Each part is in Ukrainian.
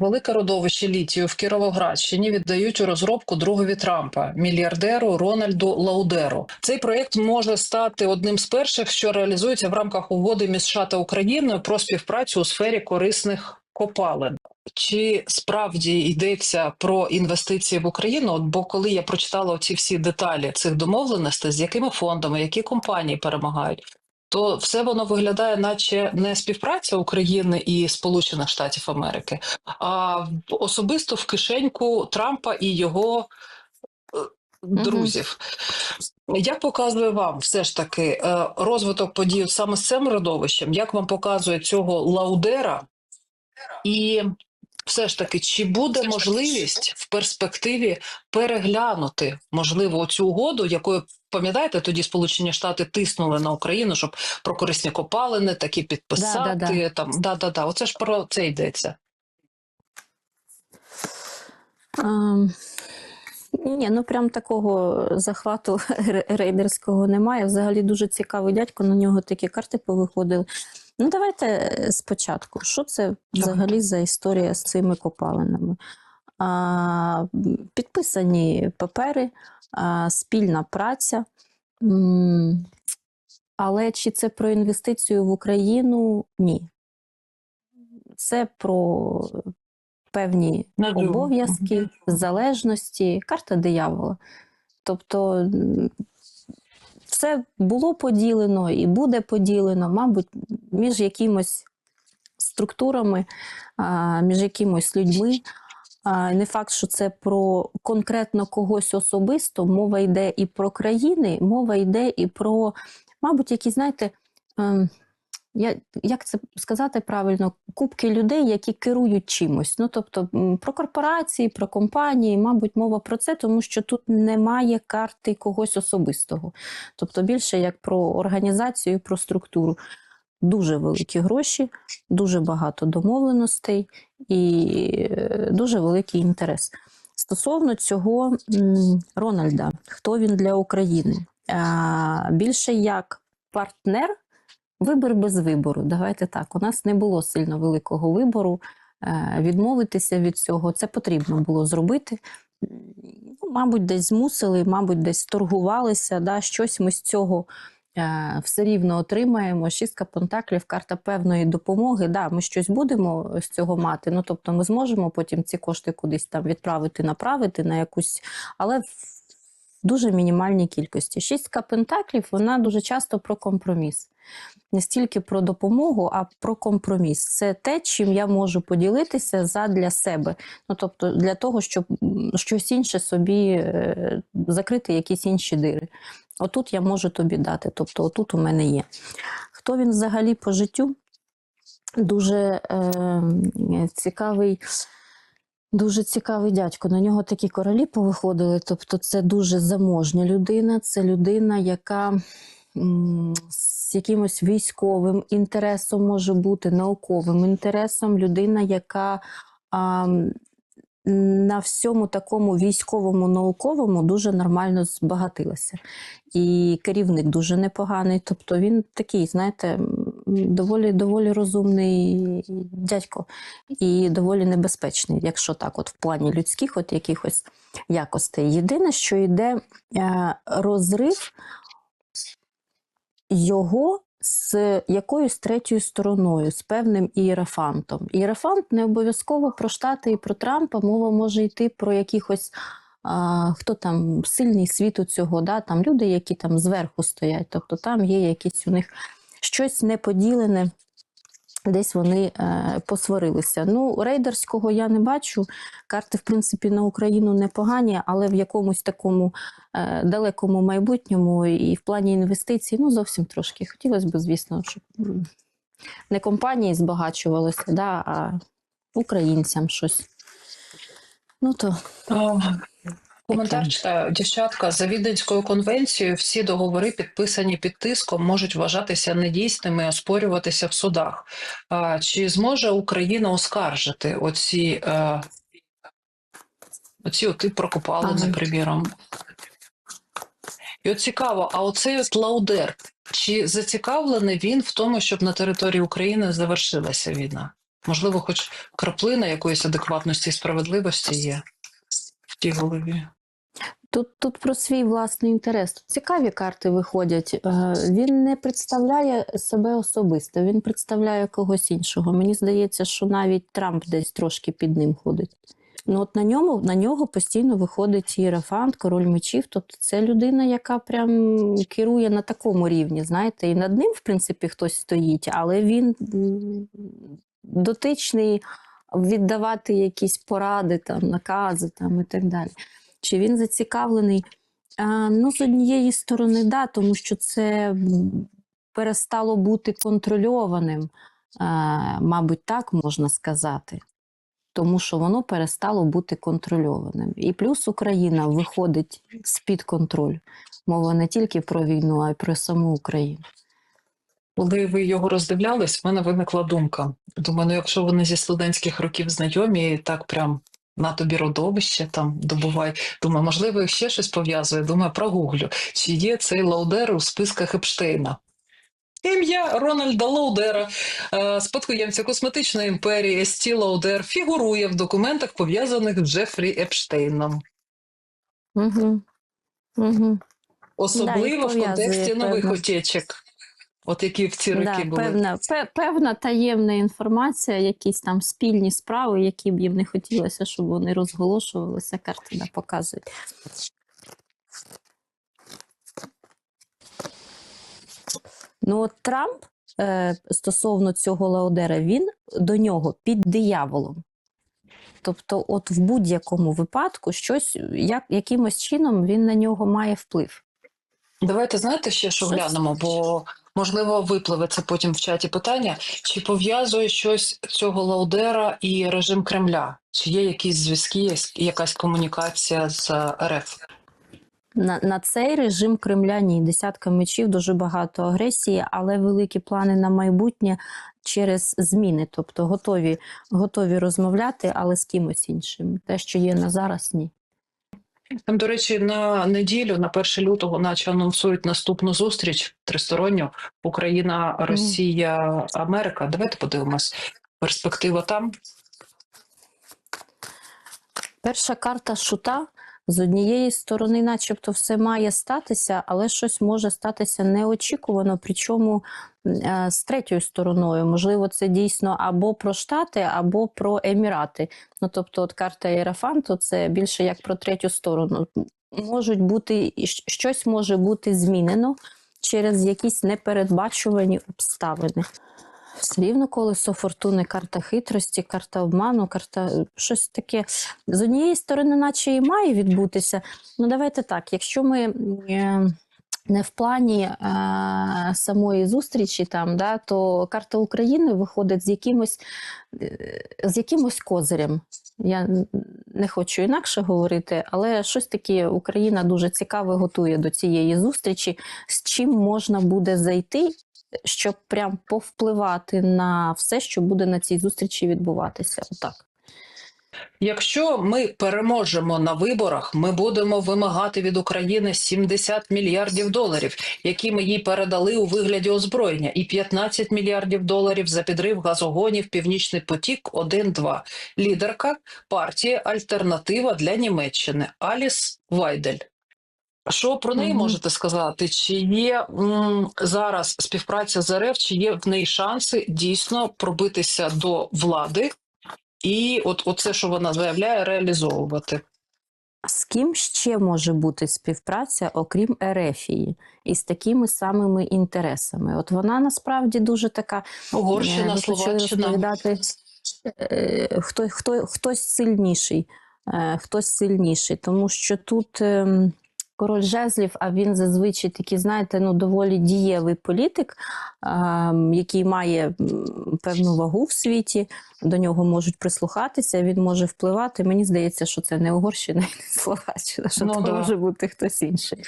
Велике родовище літію в Кіровоградщині віддають у розробку другові Трампа, мільярдеру Рональду Лаудеру. Цей проєкт може стати одним з перших, що реалізується в рамках угоди між США та Україною про співпрацю у сфері корисних копалин. Чи справді йдеться про інвестиції в Україну? От, Бо коли я прочитала ці всі деталі цих домовленостей, з якими фондами, які компанії перемагають, то все воно виглядає, наче не співпраця України і Сполучених Штатів Америки, а особисто в кишеньку Трампа і його е, друзів. Як показує вам все ж таки е, розвиток подій саме з цим родовищем? Як вам показує цього Лаудера? І все ж таки, чи буде можливість в перспективі переглянути можливо цю угоду, якою пам'ятаєте, тоді Сполучені Штати тиснули на Україну, щоб про корисні копалини такі підписати. Да-да-да. Там да, да, да. Оце ж про це йдеться. Ем, Ні, ну прям такого захвату рейдерського немає. Взагалі дуже цікавий дядько, на нього такі карти повиходили. Ну, давайте е, спочатку. Що це взагалі за історія з цими копалинами? А, підписані папери, а, спільна праця. Але чи це про інвестицію в Україну? Ні. Це про певні обов'язки, залежності, карта диявола. Тобто все було поділено і буде поділено, мабуть, між якимось структурами, між якимось людьми. Не факт, що це про конкретно когось особисто. Мова йде і про країни, мова йде і про, мабуть, якісь, знаєте, ем, я, як це сказати правильно, кубки людей, які керують чимось. Ну, тобто про корпорації, про компанії, мабуть, мова про це, тому що тут немає карти когось особистого. Тобто більше як про організацію, про структуру. Дуже великі гроші, дуже багато домовленостей і е, дуже великий інтерес. Стосовно цього Рональда, хто він для України? Більше як партнер, вибір без вибору. Давайте так. У нас не було сильно великого вибору. Е, Відмовитися від цього це потрібно було зробити. Ну, мабуть, десь змусили, мабуть, десь торгувалися. Да, щось ми з цього е, все рівно отримаємо. Шістка пентаклів, карта певної допомоги. Да, ми щось будемо з цього мати. Ну тобто, ми зможемо потім ці кошти кудись там відправити, направити на якусь, але дуже мінімальній кількості. Шістка пентаклів вона дуже часто про компроміс. Не стільки про допомогу, а про компроміс. Це те, чим я можу поділитися задля себе. Ну тобто для того, щоб щось інше собі е, закрити, якісь інші дири. Отут я можу тобі дати. Тобто, отут у мене є. Хто він взагалі по життю? Дуже е, цікавий. Дуже цікавий дядько. На нього такі королі повиходили. Тобто, це дуже заможня людина, це людина, яка з якимось військовим інтересом може бути, науковим інтересом, людина, яка а, на всьому такому військовому науковому дуже нормально збагатилася. І керівник дуже непоганий. Тобто він такий, знаєте, доволі доволі розумний дядько і доволі небезпечний, якщо так, от в плані людських, от якихось якостей. Єдине, що йде е, розрив його з якоюсь третьою стороною, з певним ієрофантом. Ієрофант не обов'язково про Штати і про Трампа мова може йти про якихось. А, хто там сильний світу цього, да? там люди, які там зверху стоять, тобто там є якісь у них щось неподілене, десь вони е, посварилися. Ну, рейдерського я не бачу. Карти, в принципі, на Україну непогані, але в якомусь такому е, далекому майбутньому і в плані інвестицій, ну зовсім трошки. Хотілося б, звісно, щоб не компанії збагачувалися, да, а українцям щось. Ну то Коментар читаю. Дівчатка, за Віденською конвенцією всі договори, підписані під тиском, можуть вважатися недійсними оспорюватися в судах. А, чи зможе Україна оскаржити оці, е, оці оти прокопалини, Ага. приміром? І от цікаво, а оцей от Лаудер, чи зацікавлений він в тому, щоб на території України завершилася війна? Можливо, хоч краплина якоїсь адекватності і справедливості є в тій голові. Тут, тут про свій власний інтерес. Цікаві карти виходять. Е, Він не представляє себе особисто, він представляє когось іншого. Мені здається, що навіть Трамп десь трошки під ним ходить. Ну от на ньому на нього постійно виходить іерафант, король мечів. Тобто це людина, яка прям керує на такому рівні, знаєте, і над ним, в принципі, хтось стоїть, але він дотичний віддавати якісь поради, там, накази там, і так далі. Чи він зацікавлений? Ну, з однієї сторони, да, тому що це перестало бути контрольованим, мабуть, так можна сказати. Тому що воно перестало бути контрольованим. І плюс Україна виходить з-під контролю. Мова не тільки про війну, а й про саму Україну. Коли ви його роздивлялись, в мене виникла думка. Думаю, ну якщо вони зі студентських років знайомі, так прям на тобі родовище там добувай. Думаю, можливо, їх ще щось пов'язує. Думаю, прогуглю, чи є цей Лаудер у списках Епштейна. Ім'я Рональда Лаудера, е, спадкоємця косметичної імперії Есті Лаудер, фігурує в документах, пов'язаних з Джефрі Епштейном. Угу. Угу. Особливо в контексті нових певно. От які в ці роки Да, були. певна, певна таємна інформація, якісь там спільні справи, які б їм не хотілося, щоб вони розголошувалися, карти да, показують. Ну, от Трамп е, стосовно цього Лаудера, він до нього під дияволом. Тобто, от в будь-якому випадку щось, як, якимось чином він на нього має вплив. Давайте знаєте ще що глянемо, бо можливо випливе це потім в чаті питання. Чи пов'язує щось цього Лаудера і режим Кремля? Чи є якісь зв'язки, якась комунікація з РФ? На, на цей режим Кремля ні. Десятка мечів, дуже багато агресії, але великі плани на майбутнє через зміни. Тобто готові, готові розмовляти, але з кимось іншим. Те, що є на зараз, ні. Там, до речі, на неділю, на 1 лютого, наче анонсують наступну зустріч тристоронню Україна, Росія, Америка. Давайте подивимось. Перспектива там. Перша карта шута. З однієї сторони, начебто, все має статися, але щось може статися неочікувано, причому е, з третьою стороною. Можливо, це дійсно або про Штати, або про Емірати. Ну, тобто, от карта Єрафанту це більше як про третю сторону. Можуть бути щось може бути змінено через якісь непередбачувані обставини. Все рівно колесо фортуни, карта хитрості, карта обману, карта е, щось таке. З однієї сторони, наче і має відбутися. Ну, давайте так, якщо ми е, не в плані е, самої зустрічі, там, да, то карта України виходить з якимось, е, з якимось козирем. Я не хочу інакше говорити, але щось таке Україна дуже цікаво готує до цієї зустрічі, з чим можна буде зайти щоб прям повпливати на все, що буде на цій зустрічі відбуватися. Отак. Якщо ми переможемо на виборах, ми будемо вимагати від України 70 мільярдів доларів, які ми їй передали у вигляді озброєння, і 15 мільярдів доларів за підрив газогонів Північний потік 1-2. Лідерка партії Альтернатива для Німеччини Аліс Вайдель. Що про неї можете сказати? Чи є м, зараз співпраця з РФ, чи є в неї шанси дійсно пробитися до влади і от оце, що вона заявляє, реалізовувати? З ким ще може бути співпраця, окрім Ерефії, із такими самими інтересами? От вона насправді дуже така Угорщина, е, почали Словаччина. е, хто, хто, хтось сильніший, е, хтось сильніший, тому що тут. ем, Король жезлів, а він зазвичай такий, знаєте, ну доволі дієвий політик, який має певну вагу в світі, до нього можуть прислухатися, він може впливати. Мені здається, що це не Угорщина і не Словаччина, що Ну, це да. може бути хтось інший.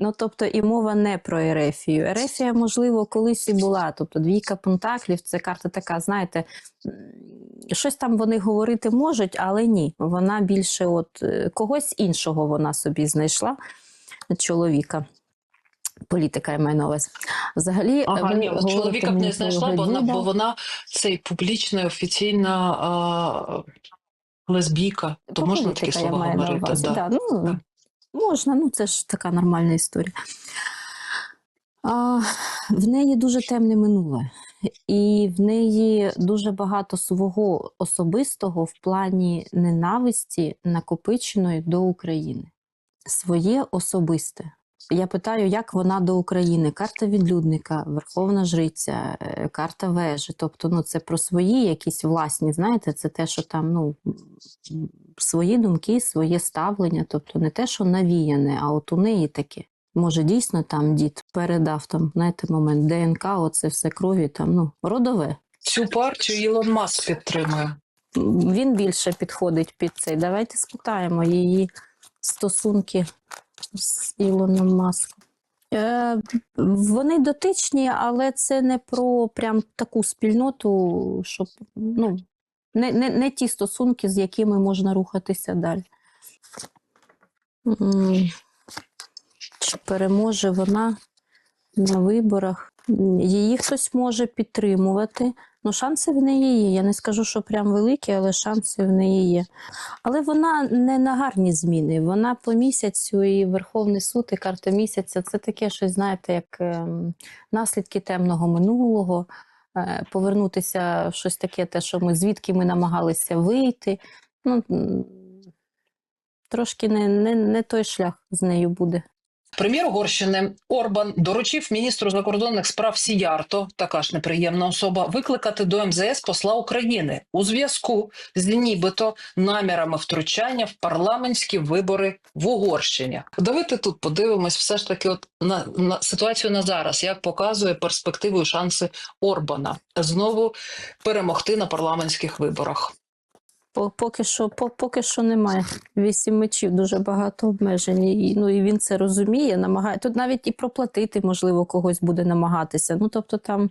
Ну, тобто, і мова не про Ерефію. Ерефія, можливо, колись і була. Тобто, двійка пентаклів це карта така, знаєте, щось там вони говорити можуть, але ні. Вона більше от е, когось іншого вона собі знайшла чоловіка. Політика я маю на увазі. Взагалі, Ага, ні, чоловіка б не знайшла, бо вона, бо вона цей публічна, офіційна а, лесбійка. То можна такі я слова говорити? Да. Да, ну. Можна, ну це ж така нормальна історія. А, в неї дуже темне минуле, і в неї дуже багато свого особистого в плані ненависті, накопиченої до України. Своє особисте. Я питаю, як вона до України? Карта відлюдника, Верховна Жриця, е, карта вежі. Тобто, ну це про свої якісь власні, знаєте, це те, що там ну, свої думки, своє ставлення, тобто не те, що навіяне, а от у неї таке. Може, дійсно там дід передав там, знаєте, момент ДНК, оце все крові, там, ну, родове. Цю партію Ілон Маск підтримує. Він більше підходить під цей. Давайте спитаємо її стосунки з Ілоном Маском. Е, вони дотичні, але це не про прям таку спільноту, щоб ну, не, не, не ті стосунки, з якими можна рухатися далі. Чи переможе вона на виборах? Її хтось може підтримувати. Ну, шанси в неї є. Я не скажу, що прям великі, але шанси в неї є. Але вона не на гарні зміни. Вона по місяцю і Верховний суд, і карта місяця це таке щось, знаєте, як ем, наслідки темного минулого. Е, Повернутися в щось таке, те, що ми звідки ми намагалися вийти. Ну, трошки не, не, не той шлях з нею буде. Прем'єр Угорщини Орбан доручив міністру закордонних справ Сіярто, така ж неприємна особа, викликати до МЗС посла України у зв'язку з нібито намірами втручання в парламентські вибори в Угорщині. Давайте тут подивимось, все ж таки, от на, на ситуацію на зараз, як показує перспективу і шанси Орбана знову перемогти на парламентських виборах. По- Поки що, по- поки що немає. Вісім мечів, дуже багато обмежень. І, ну, і він це розуміє, намагає. Тут навіть і проплатити, можливо, когось буде намагатися. Ну, тобто там,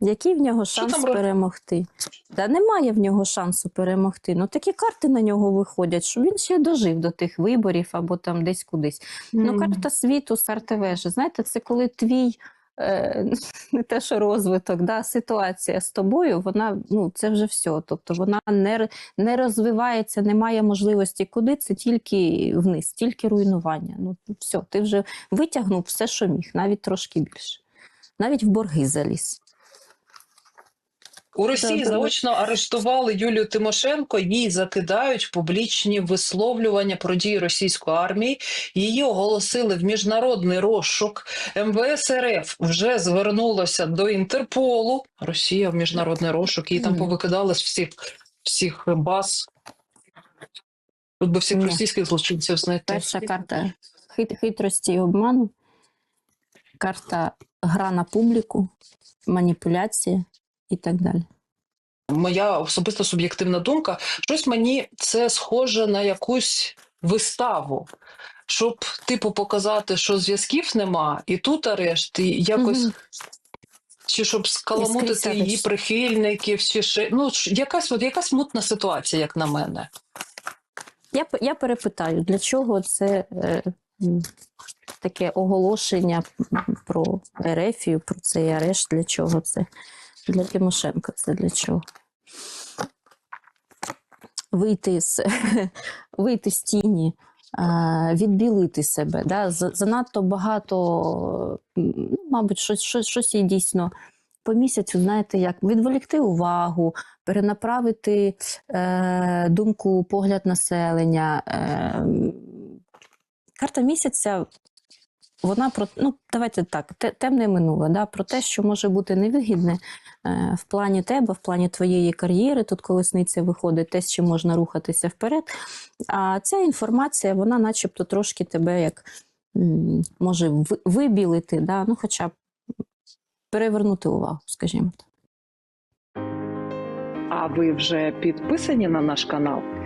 який в нього шанс там перемогти? Та немає в нього шансу перемогти. Ну, такі карти на нього виходять, що він ще дожив до тих виборів або там десь кудись. Ну, карта світу, карта вежі. Знаєте, це коли твій. Е, Не те, що розвиток, да, ситуація з тобою, вона ну це вже все. Тобто вона не, не розвивається, немає можливості куди, це тільки вниз, тільки руйнування. Ну все, ти вже витягнув все, що міг, навіть трошки більше. Навіть в борги заліз. У Росії Так, заочно арештували Юлію Тимошенко. Їй закидають публічні висловлювання про дії російської армії. Її оголосили в міжнародний розшук. МВС РФ вже звернулося до Інтерполу. Росія в міжнародний розшук. Її там Мгм. повикидали з всіх всіх баз. Тут би всіх Ні. російських злочинців знайти. Перша карта хит, хитрості і обману, карта гра на публіку, маніпуляція і так далі. моя особиста суб'єктивна думка, щось мені це схоже на якусь виставу. Щоб, типу, показати, що зв'язків нема, і тут арешт, і якось, Мгм. чи щоб скаламутити її прихильників, чи ще ну якась от якась мутна ситуація, як на мене. Я, я перепитаю, для чого це е, таке оголошення про Ерефію, про цей арешт, для чого це? Для Тимошенко це для чого? Вийти з, вийти з тіні, відбілити себе. Да? Занадто багато, ну, мабуть, щось, щось, щось їй дійсно по місяцю, знаєте, як відволікти увагу, перенаправити е, думку, погляд населення. Е, карта місяця, вона про ну, давайте так, те, темне минуле, да, про те, що може бути невигідне е, в плані тебе, в плані твоєї кар'єри. Тут колесниця виходить, те, з чим можна рухатися вперед. А ця інформація, вона, начебто, трошки тебе як може вибілити, да, ну, хоча б перевернути увагу, скажімо так. А ви вже підписані на наш канал?